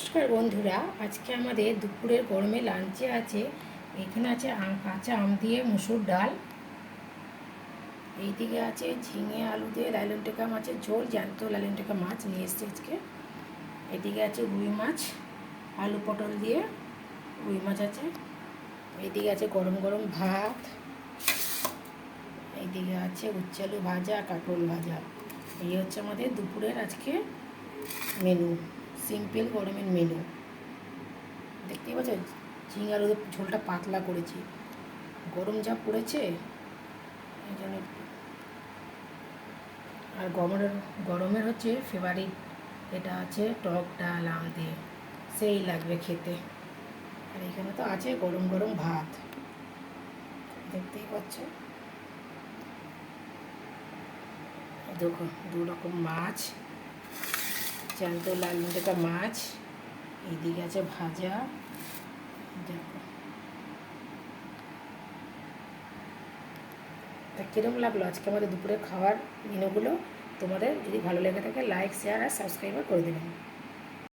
নমস্কার বন্ধুরা, আজকে আমাদের দুপুরের গরমে লাঞ্চে আছে, এখানে আছে আম, কাঁচা আম দিয়ে মুসুর ডাল। এইদিকে আছে ঝিঙে, আলু দিয়ে লাইলন টেকা মাছের ঝোল, জ্যান্ত লাইলন টেকা মাছ নিয়ে এসছে আজকে। এদিকে আছে রুই মাছ, আলু পটল দিয়ে রুই মাছ আছে। এইদিকে আছে গরম গরম ভাত। এইদিকে আছে উচ্ছে আলু ভাজা কাঁকরোল ভাজা। এই হচ্ছে আমাদের দুপুরের আজকে মেনু সিম্পল গরমের মেনু দেখতেই পাচ্ছ? ঝিঙার ওদের ঝোলটা পাতলা করেছি। গরম যা পড়েছে, এই জন্য আর গরমের গরমের হচ্ছে ফেভারিট এটা আছে টক ডাল, আম দিয়ে। সেই লাগবে খেতে। আর এখানে তো আছে গরম গরম ভাত। দেখতেই পাচ্ছ? এই দেখো দু রকম মাছ। জ্যান্ত লাল লেখা মাছ এদিক আছে ভাজা। দেখো। তা কীরকম লাগল আজকে আমাদের দুপুরে খাওয়ার মেনুগুলো? তোমাদের যদি ভালো লেগে থাকে লাইক শেয়ার আর সাবস্ক্রাইবার করে দেবেন।